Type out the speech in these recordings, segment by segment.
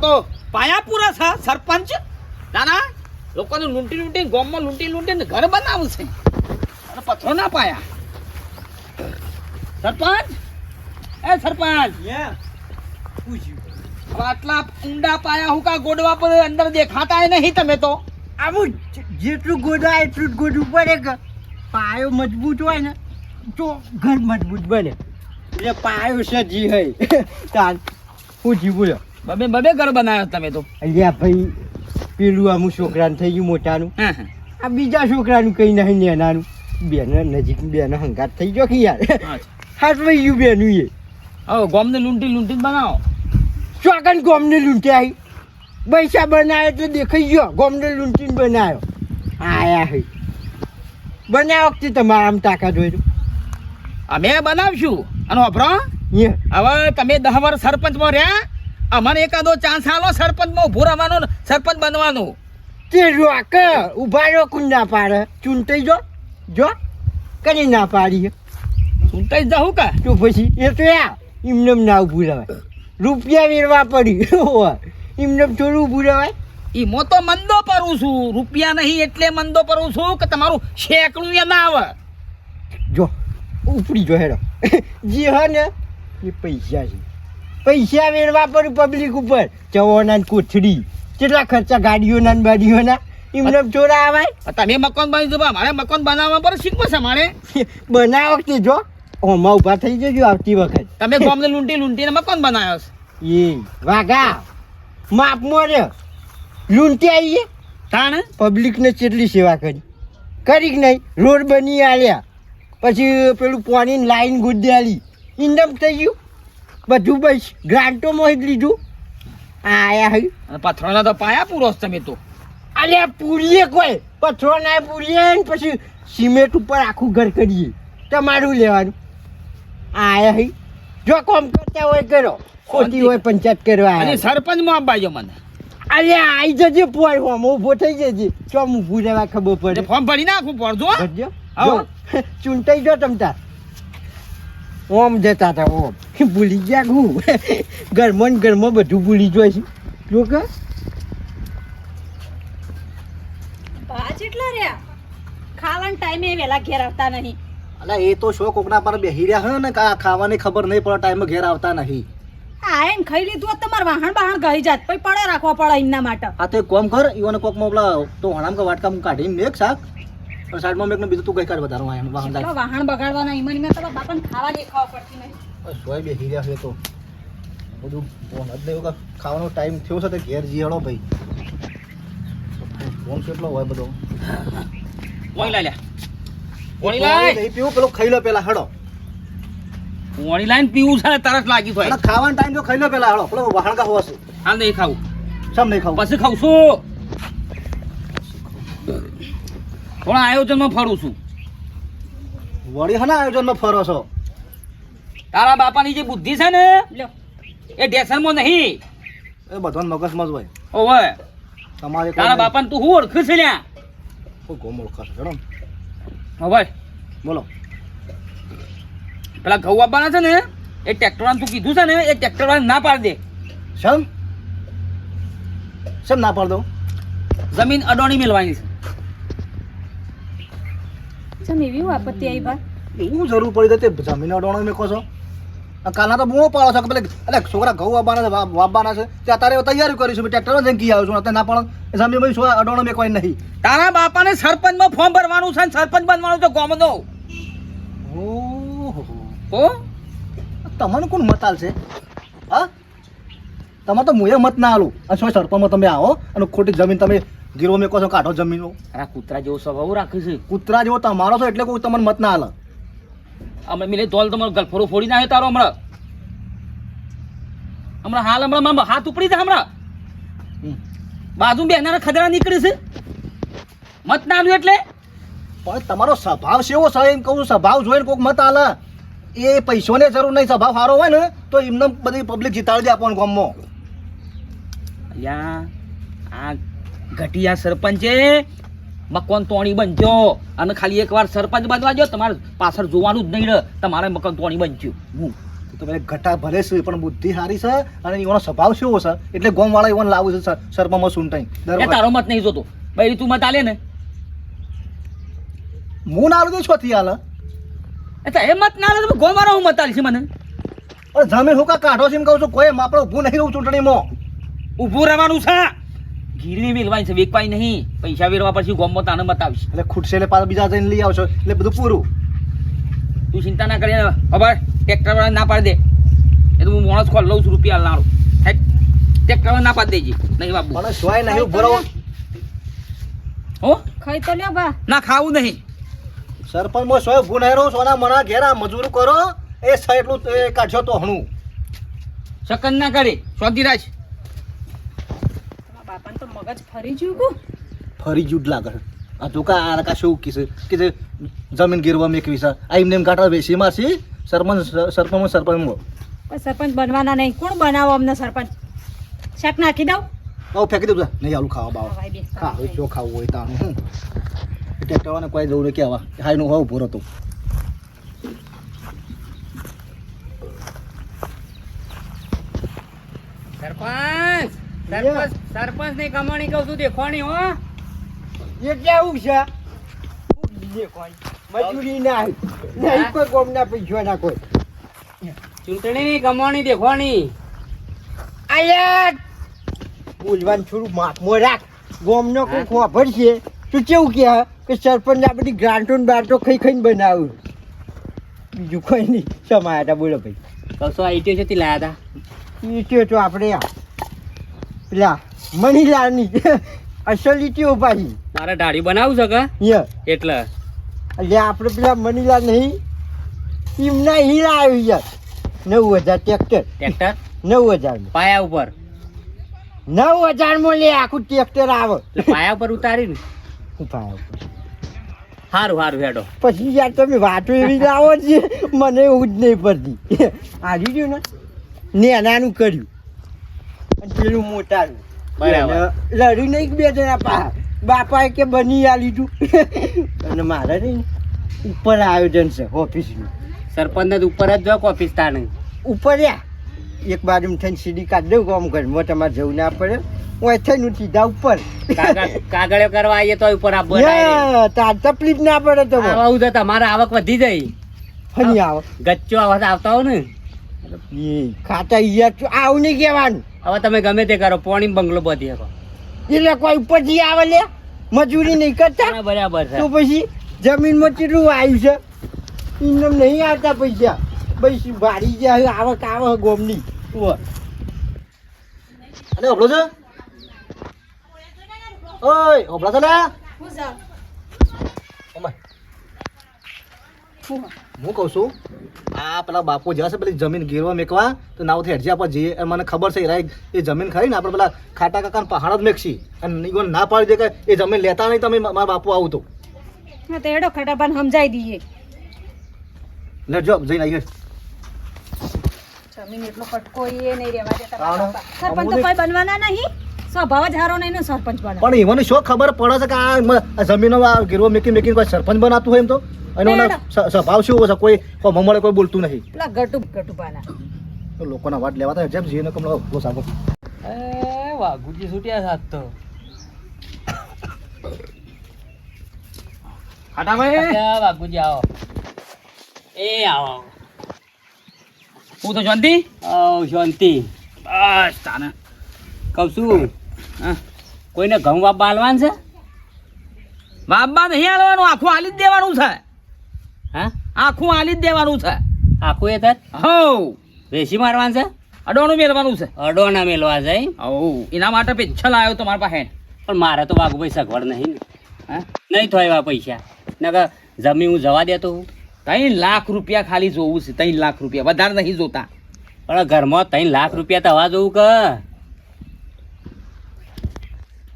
તો પાયા પૂરા છે સરપંચ? ના ના લોકોને લૂંટી લૂંટી ગામમાં લૂંટી લૂંટીને ઘર બનાવું છે અને પથ્થરો ના પાયા. સરપંચ? એ સરપંચ! આટલા ઊંડા પાયા હુકા ગોડવા પર અંદર દેખાતા નહીં તમે તો. આવું જેટલું ગોડા એટલું જ ગોડવું પડે કે પાયો મજબૂત હોય ને તો ઘર મજબૂત બને. એટલે પાયો છે જી હૈ હું જી બોલો બબે બબે ઘર બનાવ્યો તમે તો. અલ્યા ભાઈ પેલું આમ છોકરાનું થઈ ગયું મોટાનું. આ બીજા છોકરાનું કઈ નહીં નેનાનું. બેન નજીક બેન હંગાત થઈ ગયો કે યાર. ભાઈ ગયું બેનું એ. હવે ગોમને લૂંટી લૂંટી બનાવો. ચોકન ગોમને આવી પૈસા બનાવ્યો તો દેખાઈ ગયો. ગોમને લૂંટીને બનાવ્યો આયા હઈ બનાવ વખતે તમારા આમ તાકાત હોય અમે બનાવશું. અને વાપરો હવે તમે દહ વર્ષ સરપંચમાં રહ્યા અમને એકાદો ચાન્સ આલો સરપંચમાં ઊભું રહેવાનો ને સરપંચ બનવાનો. તે રોક ઊભા રો કુંડા પાડે? ચૂંટાઈ જો જો કરી ના પાડી ચૂંટાઈ જાઉં કે? તો પછી એ તો આ એમને ના ઊભું રહેવાય. રૂપિયા વેરવા પડી. એમને થોડું ઊભું રહેવાય. ઈ મો તો મંદો પરું છું. રૂપિયા નહીં એટલે મંદો પરું છું કે તમારું શેકડું એ ના આવે. જો ઉપડી જો હેડો. જે હા ને એ પૈસા છે. પૈસા વેરવા પર પબ્લિક ઉપર. ચવાના કોથળી. કેટલા ખર્ચા ગાડીઓના ને બાડીઓના? એમને ચોરા આવાય તમે મકાન બની દો મારે મકાન બનાવવા પર શીખવો છે મારે. બનાવ વખતે જો? ઓમાં ઊભા થઈ જજો આવતી વખત. તમે ગામને લૂંટી લૂંટીને મકાન બનાવ્યો છે. એ વાઘા માપ મોરે લૂંટી આવીએ? તાણ? પબ્લિકને કેટલી સેવા કરી? કરી કે નહીં? રોડ બની આલ્યા. પછી પેલું પાણીની લાઈન ગુદ્યાલી ઇન્ડમ થઈ ગયું? બધું બસ ગ્રાન્ટો મોહી લીધું. આયા હઈ. પથરોના તો પાયા પૂરો તમે તો. અરે પૂરીએ કોઈ? પથરો ના પૂરીએ ને પછી સિમેન્ટ ઉપર આખું ઘર કરીએ. તમારું લેવાનું. આયા હઈ. જો કોમ કરતા હોય કરો. ખોટી હોય પંચાયત કરવા અને સરપંચમાં આપવાજો મને. અરે આઈ જજે પોર હોમ ઊભો થઈ જજે. ચોમ ઊભું રહેવા ખબર પડે. ફોર્મ ભરી નાખું પડજો ભરજો. ચૂંટાઈ જો તમતા ઓમ જતા હતા ઓમ. ભૂલી ગયા હું? ઘરમાં ને ઘરમાં બધું ભૂલી જાય છે. જો કે? પાંચ એટલા રહ્યા? ખાવાના ટાઈમે વહેલા ઘેર આવતા નહીં. અલા એ તો શો કોકના પર બેહી રહ્યા હે ને ખાવાની ખબર નહીં પડે ટાઈમે ઘેર આવતા નહીં. આ એને ખાઈ લીધું હોત તો મારે વાહણ બહાણ ગઈ જાત પછી પડે રાખવા પડે એમના માટે. આ તો કોમ કર ઈવન કોકમાં પેલા તો હણામ કે વાટકા હું કાઢીને મેક શાક સાઈડમાં મેક બીજું તું કઈ કાઢ વધારો વાહણ બગાડવાના ઈમન ઈમન તમારા બાપાને ખાવા દેખાવા પડતી નહીં. સોય બેસી રહ્યા છે તો બધું કે ખાવાનો ટાઈમ થયો છે તો ઘેર જીયાડો ભાઈ. ફોન કેટલો હોય બધો? પોણી લાય પોણી લાય? નહીં પીવું? પેલો ખાઈ લો પેલા હડો પોણી લાઈન પીવું છે? તરસ લાગી થાય ખાવાનો ટાઈમ તો ખાઈ લો પેલા હડો પેલો વાહણ હોવા હોવાશે હાલ નહીં ખાવું. સમ નહીં ખાવું? પછી ખાઉં છું. થોડા આયોજનમાં ફરું છું. વળી હના આયોજનમાં ફરો છો? તારા બાપાની જે બુદ્ધિ છે ને એ એ ઢેસરમાં નહીં. એ બધા મગજમાં જ હોય. ઓવે. તમારે તારા બાપાને તું શું ઓળખે છે લ્યા? કોઈ ગોમળ ખાશે ચડો હો ભાઈ બોલો. પેલા ઘઉં આપવાના છે ને એ ટ્રેક્ટર તું કીધું છે ને એ ટ્રેક્ટર વાળા ના પાડી દે. શમ? શમ ના પાડ દઉં? જમીન અડોણી મેળવાની છે. ચમ એવી આપત્તિ આવી બા એવું જરૂર પડી તો તે જમીન અડોણી મેં કહો છો. કાલના તો બહુ પાડો છો કે પેલે અલે છોકરા ઘઉં વાવવાના છે વાવવાના છે. તે અત્યારે તૈયારી કરીશું ટ્રેક્ટર જઈને કી આવ્યો છું. અત્યારે ના પણ સામે ભાઈ શું અડોણો મેં કોઈ નહીં. તારા બાપાને સરપંચમાં ફોર્મ ભરવાનું છે ને સરપંચ બનવાનું છે ગામનો હો? તમને કોણ મતાલ છે હા? તમે તો મુએ મત ના આલું. અને શું સરપંચમાં તમે આવો અને ખોટી જમીન તમે ગીરો મેં કહો છો કાઢો જમીનો. આ કૂતરા જેવો સ્વભાવ રાખે છે. કૂતરા જેવો તમારો છો એટલે કોઈ તમને મત ના આલે. અમે મિલે ધોલ તમારો ગલફરો ફોડી નાખે તારો હમણાં. હમણાં હાલ હમણાં હાથ ઉપડી જાય હમણાં. બાજુ બેનારા ખદરા નીકળી છે. મત ના આવ્યું એટલે. પણ તમારો સ્વભાવ કેવો છે? એમ કહું સ્વભાવ જોઈને કોઈક મત આલા. એ પૈસોને જરૂર નહીં સ્વભાવ સારો હોય ને તો એમને બધી પબ્લિક જીતાડી દે આપવાનું ગામમાં. યા આ ઘટિયા સરપંચે મકાન તોણી બનજો અને ખાલી એકવાર સરપંચ બનવા જો તમારે પાછળ જોવાનું જ નહીં રહે તમારે મકાન તોણી બનજો હું. તો ભાઈ ઘટા ભલે છે પણ બુદ્ધિ સારી છે અને એનો સ્વભાવ કેવો છે? એટલે ગોમ વાળા એવોને લાવું છે સર- સરપંચમાં સૂંટાઈ એ તારો મત નહીં જોતો. ભાઈ તું મત આલે ને. હું ના આલું તો છોથી હાલ અચ્છા એ મત ના આલે તો ગોમવાળા હું મત આલશે મને. પણ જમીન હું કા કાઢો છે એમ કહું છું. કોઈ આપણે ઊભું નહીં રહું ચૂંટણીમાં. ઊભું રહેવાનું છે. ગીરવી વેલવાની છે વેકવાય નહીં. પૈસા વેરવા પછી ગોમમાં તાને મત આવશે એટલે ખૂટશે એટલે પાછા બીજા જઈને લઈ આવશો. એટલે બધું પૂરું. તું ચિંતા ના કરી ખબર? ટ્રેક્ટર વાળા ના પાડી દે. એ તો હું માણસ ખોલ લઉં છું રૂપિયા લાડું. ટ્રેક્ટર વાળા ના પાડી દેજે. નહીં બાબુ. મને સ્વાય નહીં ઊભો રહો. હો? ખાઈ તો લ્યો બા. ના ખાવું નહીં. સરપંચ મો સોય નહીં રહો. સોના મના ઘેરા મજૂર કરો. એ સ એટલું કાઢશો તો હણું. શકન ના કરે. શોધી રાખ તમારા તો મગજ ફરી ગયું કુ. ફરી જુદ લાગે આ તો કા આ કા શું કીધું? કે તે જમીન ગીરવા મેકવી છે. આ એમને એમ કાઢા બેસી માસી સરપંચ સરપંચ સરપંચ સરપંચ બનવાના નહીં. કોણ બનાવો અમને સરપંચ? શાક નાખી દઉં? આવું ફેંકી દઉં નહીં આલું ખાવા બાવા. ખવાય બે હા હવે જો ખાવું હોય તાનું હું ટ્રેક્ટરવાને કોઈ જવું ને કહેવા. હાઈનું હોવ ભૂરો તું સરપંચ! સરપંચ- સરપંચની કમાણી કહું છું દેખવાની હો. એ કેવું છે. મજૂરી ના નહીં કોઈ ગોમના પૈસા ના કોઈ. ચૂંટણી ની કમાણી દેખવાની. આયા! બોલવાનું થોડું માપમાં રાખ. ગોમનો કોઈ ખબર છે. તું કેવું કે કે સરપંચ આ બધી ગ્રાન્ટો ને બાન્ટો ખાઈ ખાઈને બનાવ્યું. બીજું કોઈ નહીં. સમાયા હતા બોલો ભાઈ? કશો આઈટીઓ છે તે? લાયા ઈટીઓ તો આપણે આ પેલા મણીલાલની અસલીટી ઉપાડી મારે દાઢી બનાવું છે કે? ય. એટલે. એટલે આપણે પેલા મનીલા નહીં એમના હીરા આવી જાય નવ હજાર ટ્રેક્ટર. ટ્રેક્ટર? નવ હજાર પાયા ઉપર? નવ હજારમાં લે આખું ટ્રેક્ટર આવે. પાયા ઉપર ઉતારીને? પાયા ઉપર. સારું સારું હેડો. પછી યાર તમે વાતો એવી લાવો છે મને એવું જ નહીં પડતી. આવી ગયું ને? નાનું કર્યું. પેલું મોટાનું બરાબર. લડી નહીં બે જણા પા બાપાએ કે બની આ લીધું. અને મારે નહીં. ઉપર આયોજન છે ઓફિસનું. સરપંચ ઉપર જ જોક ઓફિસ તાણે. ઉપર એક બાજુ થઈને સીડી કાઢી દઉં કામ ઘરમાં. તમારે જવું ના પડે. હું થઈને સીધા ઉપર. કાગળ કરવા આવીએ તો ઉપર આ બધા તાર તકલીફ ના પડે તો. આવું તો તમારે આવક વધી જાય. ફરી આવો. ગચ્ચો આવતા આવતા હો ને. ખાતા અહીંયા તું આવું નહીં કહેવાનું. હવે તમે ગમે તે કરો પોણી બંગલો બધી શકો એટલે કોઈ ઉપર ઉપરથી આવે લે મજૂરી નહીં કરતા? બરાબર છે. તો પછી જમીનમાં કેટલું આવ્યું છે? ઇન્કમ નહીં આવતા પૈસા. પૈસા ભારી જાય આવક આવે ગોમની. અને હોભળો છે? ઓય હોભળો છો ને? હું જાઉં. ઓમાય, હું કહું છું આ પેલા બાપુ જશે પેલી જમીન ગીરવા મેકવા તો નાવથી હેઠજી આપણે જઈએ. અને મને ખબર છે યાર એ જમીન ખરી ને આપણે પેલા ખાટા કાકા પહાડ જ મેકશી. અને ઈવન ના પાડી દે કે એ જમીન લેતા નહીં તમે મારા બાપુ આવું તો. હા તો એડો ખટાપાને સમજાઈ દઈએ. લેજો જઈને આવીએ. જમીન એટલો કટકો એ નહીં રહેવા દેતા. સરપંચ તો કોઈ બનવાના નહીં. સ્વભાવ જ હારો નહીં ને સરપંચ બને. પણ એમને શું ખબર પડે છે કે આ જમીનો ગીરવો મેકી મેકીને કોઈ સરપંચ બનાતું હોય એમ તો? એનો સ્વભાવ શું છે? કોઈ કોઈ મમળે કોઈ બોલતું નહીં. પેલા ગટુ ગટુપાના. લોકોના વાત લેવા જેમ જીને કમળો બહુ સાગો એ વાઘુજી છૂટ્યા સાત તો. ખાટાભાઈ વાઘુજી આવો. એ આવો. હું તો શાંતિ? શાંતિ. બસ તાને. કહું છું કોઈને ઘઉં વાપવા હાલવાનું છે? બાબા નહીં હાલવાનું આખું હાલી જ દેવાનું છે. હા? આખું હાલી જ દેવાનું છે. આખું એ થાય હો વેસી મારવાનું છે? અડોણું મેળવાનું છે. અડોણા મેળવા જાય? હો એના માટે પેન્શન આવ્યો તમારા પાસે. પણ મારે તો વાઘુભાઈ સગવડ નહીં. હા? નહીં થાય એવા પૈસા. નકર જમીન હું જવા દેતો હું. ત્રણ લાખ રૂપિયા ખાલી જોવું છે ત્રણ લાખ રૂપિયા. વધારે નહીં જોતા. પણ ઘરમાં ત્રણ લાખ રૂપિયા તો હવા જોવું કે?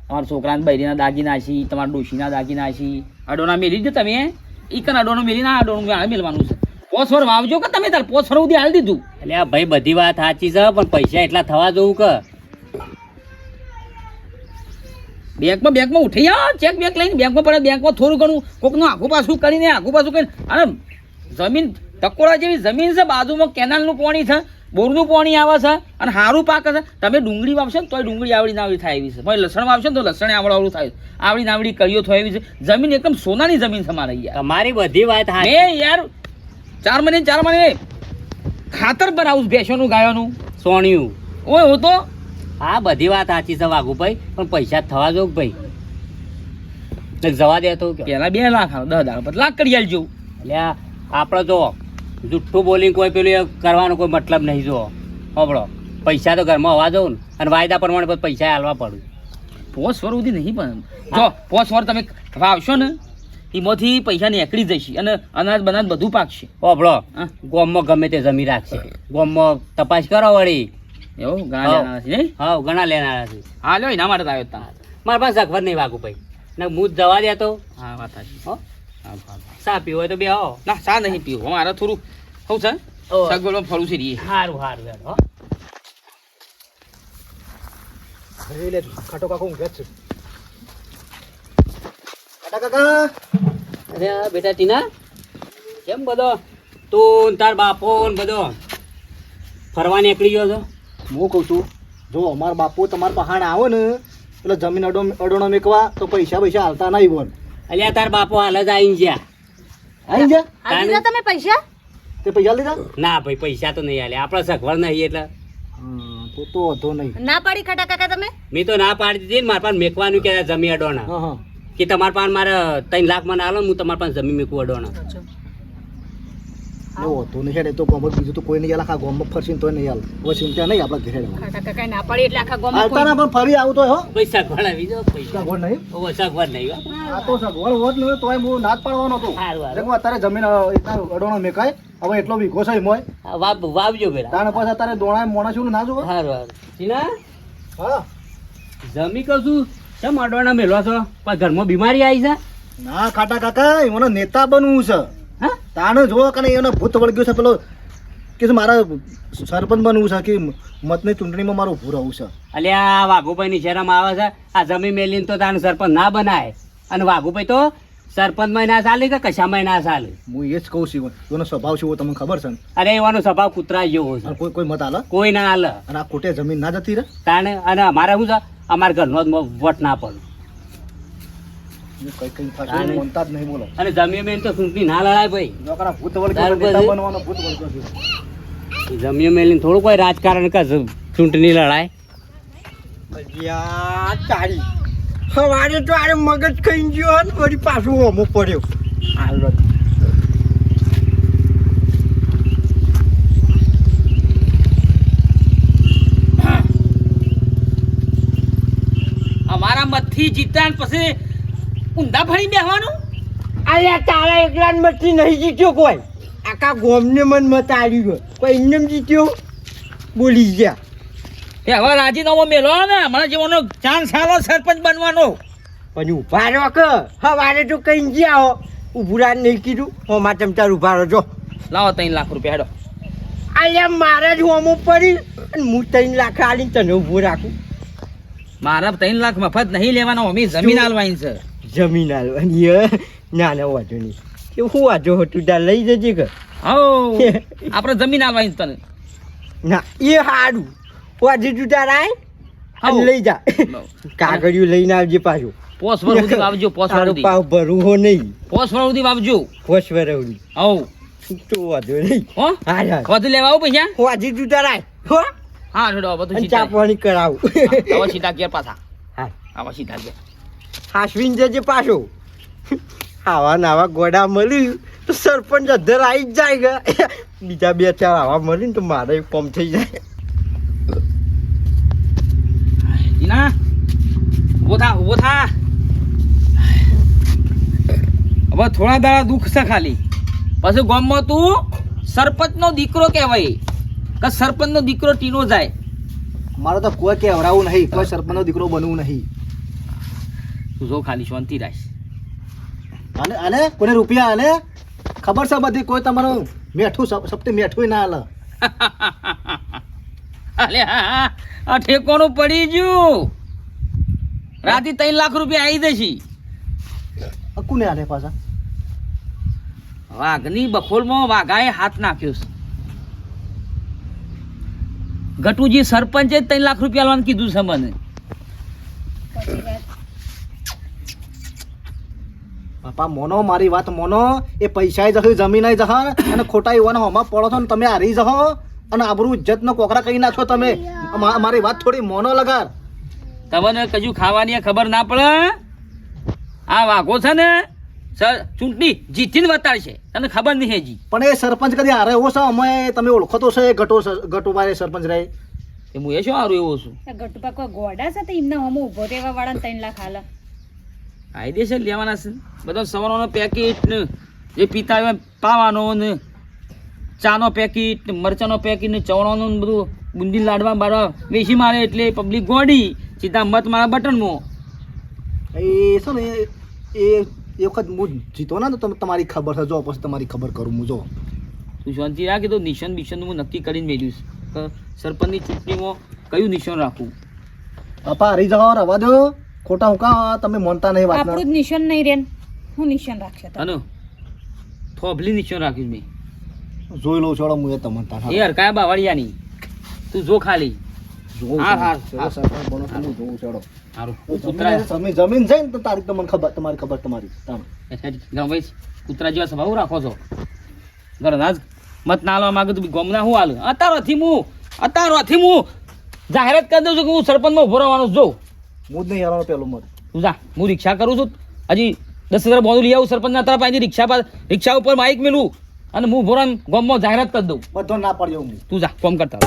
તમારા છોકરાને બૈરીના દાગીના છે તમારા ડોશીના દાગીના છે. અડોના મેલી જ તમે ઈ કન અડોનું મેલી ના અડોનું મેલવાનું છે. પોસવર વાવજો કે તમે તાર પોસવર સુધી હાલ દીધું. એટલે આ ભાઈ બધી વાત સાચી છે પણ પૈસા એટલા થવા જોવું કે. બેંકમાં બેંકમાં ઉઠી આવો ચેક બેંક લઈને બેંકમાં પડે બેંકમાં થોડું ઘણું કોકનું આખું પાછું કરીને આખું પાછું કરીને. અને જમીન ટકોરા જેવી જમીન છે બાજુમાં કેનાલનું પાણી છે. બોરનું પાણી આવે છે અને સારું પાક છે. તમે ડુંગળી વાવશો ને તોય ડુંગળી આવડી નાવડી થાય એવી છે. ભાઈ લસણ વાવશો ને તો લસણ આવડાવડું થાય આવડી નાવડી કરીઓ થાય એવી છે. જમીન એકદમ સોનાની જમીન છે મારે યાર. તમારી બધી વાત હા મેં યાર ચાર મહિને ચાર મહિને ખાતર બનાવું ભેંસોનું ગાયોનું. સોણિયું. ઓય હું તો હા બધી વાત સાચી છે વાઘુભાઈ પણ પૈસા થવા દો ભાઈ. જવા દે તો પેલા બે લાખ દસ હજાર લાખ કરી આલજો. એટલે આપણે જો જુઠ્ઠું બોલિંગ કોઈ પેલું કરવાનો કોઈ મતલબ નહીં જો હોબળો પૈસા તો ઘરમાં હોવા દઉં ને અને વાયદા પ્રમાણે પૈસા હાલવા પડું. પોસ વર સુધી નહીં પણ જો પોસ વર તમે વાવશો ને એમાંથી પૈસા નીકળી જશે અને અનાજ બનાજ બધું પાકશે. હોબળો ગોમમાં ગમે તે જમી રાખશે. ગોમમાં તપાસ કરો વળી. એવું? ઘણા લેનારા છે હા ઘણા લેનારા છે. હા લ્યો એના માટે આવ્યો તા મારા પાસે અખબર નહીં વાગું ભાઈ. ને હું જવા દેતો હા વાત હા, હા. સા પીવો હોય તો બે હો ના ચા નહીં પીવું મારે થોડું હું છે. સગવડમાં ફરું છે રીએ સારું સારું હેડો લે ખાટો કાકો ઊંઘે જ છે. ખાટા કાકા. અરે આ બેટા ટીના કેમ બધો? તું તાર બાપો ને બધો ફરવા નીકળી ગયો છો? હું કહું છું? જો અમારા બાપુ તમારા પહાડ આવો ને એટલે જમીન અડો અડોણો મેકવા તો પૈસા પૈસા હાલતા નહીં બોલ. અલ્યા તાર બાપો હાલ જ આવીને ગયા આઈ જા આ દીધા તમે પૈસા? તે પૈસા લીધા? ના ભાઈ પૈસા તો નહીં હાલે આપણે સગવડ નહીં એટલે. તો તો વાંધો નહીં. ના પાડી ખાટા કાકા તમે? મેં તો ના પાડી દીધી ને મારા પાસે મેકવાનું કે જમી અડોણા કે તમારા પાસે મારે ત્રણ લાખ મને આલો હું તમારા પાસે જમી મેકું અડોણા એ વાંધો નહીં હેડે તો બીજું તો કોઈ નહીં આખા ગોમત ફરશીને તો નહીં હાલ હવે ચિંતા નહીં આપણા ઘરે કાકા ના પાડી એટલે આખા પણ ફરી આવતો હો. આવી જો પૈસા. નહીં? ઓ સગવડ નહીં આ તો સગવડ હોત ને તોય હું ના જ પાડવાનો હતો. સારું અત્યારે જમીન એટલા અડોણો મેકાય હવે એટલો વીઘો છે મોય વાવ વાવજો પેલા. તાણ પછી અત્યારે દોણા મોણા છું ના જોવે? સારું સારું. ટીના હા. જમી કહું છું. કેમ અડવાના મેલવા છો? પણ ઘરમાં બીમારી આવી છે? ના ખાટા કાકા એમાં નેતા બનવું છે. તાણ જોવો કને એનો ભૂત વળગ્યું છે પેલો કે છે મારા સરપંચ બનવું છે કે મતની ચૂંટણીમાં મારું ઉભું રહું છે? અલ્યા વાઘુભાઈની શહેરમાં આવે છે. આ જમીન મેલીને તો તાને સરપંચ ના બનાય. અને વાઘુભાઈ તો સરપંચમાં ના ચાલે કે કશામાં ના ચાલે? હું એ જ કહું છું એનો સ્વભાવ શું તમને ખબર છે અરે એવાનો સ્વભાવ કૂતરા જેવો છે. કોઈ કોઈ મત આલે? કોઈ ના આલ. અને આ ખોટે જમીન ના જતી રહે? તાણે અને અમારે શું છે? અમારા ઘરનો જ વટ ના પડે. હું કઈ કઈ થશે મોનતા જ નહીં બોલો. અને જમીન તો ચૂંટણી ના લડાય ભાઈ. નોકરા ભૂત વળગ્યો નેતા બનવાનો ભૂત વળગ્યો જમીન મેલીને થોડું કોઈ રાજકારણ કે ચૂંટણી લડાય. તારી સવારે તો આરે મગજ ખાઈ ગયો હોત વળી પાછું હોમો પડ્યો. હાલો અમારા મતથી જીતા પછી ઊંધા ફરી બેહવાનું? અલ્યા તારા એકલાન મતથી નહીં જીત્યો કોઈ? આખા ગોમને મન મત આવી ગયો કોઈ એમને જીત્યો? બોલી ગયા. એ હવે રાજીનામો મેલો ને? મને જેવાનો ચાન્સ સારો સરપંચ બનવાનો. પણ ઊભા રહો કે? હવારે તો કઈ ગયા હો. ઉભું રાજ નહીં કીધું. હો માટે તાર ઊભા રહો જો. લાવો ત્રણ લાખ રૂપિયા હેડો. અલ્યા મારા જ હોમો પડી અને હું ત્રણ લાખ આલીને તને ઊભું રાખું. મારા ત્રણ લાખ મફત નહીં લેવાનો અમે જમીન હાલવાની છે. જમીન હાલવાની હે. ના ના વાંધો નહીં. એ શું વાંધો હતું તાર લઈ જજે કે? હો. આપણે જમીન હાલવાની તને. ના એ સારું વાંધો તું તાર આય. લઈ જા. કાગળિયું લઈને આવજે પાછું. પોસ વર સુધી વાવજો પોસ વર સુધી. પાવ ભરું હો નહીં. પોસ વર સુધી વાવજો. પોસ વરવડી હો તો વાંધો નહીં. હો? હા હા વધુ લેવા આવું પૈસા વાંધો તું તાર આય હો? હા છોડો બધું ચા પાણી કરાવું. આવા સીધા ઘેર પાછા. હા આવા સીધા ઘેર. હાસવીન જજે પાછો. આવા નાવા ગોડા મળ્યું. તો સરપંચ અધર આવી જ જાય ગયા બીજા બે ચાર આવા મળ્યું ને તો મારે કોમ થઈ જાય. જીના ઊભો થા ઊભો થા. હવે થોડા દાડા દુઃખ છે ખાલી. પછી ગામમાં તું સરપંચનો દીકરો કહેવાય. કે સરપંચનો દીકરો ટીનો જાય. મારે તો કોઈ કહેવરાવું નહીં. કોઈ સરપંચનો દીકરો બનવું નહીં. તું જો ખાલી શાંતિ રાખ અને અને કોને રૂપિયા અને ખબર છે બધી? કોઈ તમારું મેઠું સપ્તે સપટી મેઠું ના હાલ અલે આ ઠેકોનું પડી ગયું. રાતે ત્રણ લાખ રૂપિયા આવી જશે. કુને આલે પાછા? વાઘની બખોલમાં વાઘાએ હાથ નાખ્યો છે. ગટુજી સરપંચે જ ત્રણ લાખ રૂપિયા લેવાનું કીધું છે મને પછી વાત બાપા મોનો મારી વાત મોનો. એ પૈસા જશે જમીન જશે અને ખોટા યુવાનો હોમાં પડો છો ને તમે હારી જહો અને આબરૂ ઇજ્જતનો કોકરા કહી નાખો તમે. મારી વાત થોડી મોનો લગાર તમને કજુ ખાવાની ખબર ના પડે? આ વાઘો છે ને સર ચૂંટણી જીતીને છે તને ખબર નહીં હજી. પણ એ સરપંચ કદી હારે એવો છે? અમે તમે ઓળખો તો છે એ ગટો ગટો મારે સરપંચ રહે એ હું એ શું હારું એવો છું? ગટુપા કોઈ ગોડા છે? તો એમને હમ ઊભો રહેવા વાળા ત્રણ લાખ હાલ કાયદેસર લેવાના છે બધો સવારનો પેકેટ ને જે પીતા હોય પાવાનો ને ચાનો પેકેટ ને મરચાનો પેકેટ ને ચવણાનું બધું બુંદી લાડવા બાડવા વેચી મારે એટલે પબ્લિક ગોડી સીધા મત મારા બટનમાં એ શું ને એ- એ વખત હું જીતો ને તો તમ- તમારી ખબર છે. જો પછી તમારી ખબર કરું હું જો. તું શાંતિ રાખી તો નિશાન બિશાન હું નક્કી કરીને મેળ્યું છે સરપંચની ચૂંટણીમાં કયું નિશાન રાખવું? પપ્પા હરી જવા રવા દો. ખોટા હું કા તમે માનતા નહીં વાત આપણું જ નિશાન નહીં રેન. હું નિશાન રાખશે તો અને થોભલી નિશાન રાખ્યું મેં. જોઈ લઉં છોડો હું એ તમને તાર એ હરકાયા બાવળિયાની તું જો ખાલી. જોઉં જોઉં જમીન જઈને તો તારીખ તમને ખબર તમારી ખબર તમારી. કૂતરા જેવા સ્વભાવ રાખો છો. મત ના લાવવા માંગે તો ગમના હું હાલ? અત્યારથી હું અત્યારથી હું જાહેરાત કરી દઉં છું કે હું સરપંચમાં ઊભો રહેવાનો છું. હું જ નહીં હારવાનો પેલું મત. તું જા હું રિક્ષા કરું છું. હજી દસ હજાર બોનું લઈ આવું સરપંચના તરફ અહીંથી રિક્ષા પર રિક્ષા ઉપર માઇક મેલું અને હું ભોરણ ગામમાં જાહેરાત કરી દઉં. બધો ના પડ્યો હું. તું જા કોમ કરતા.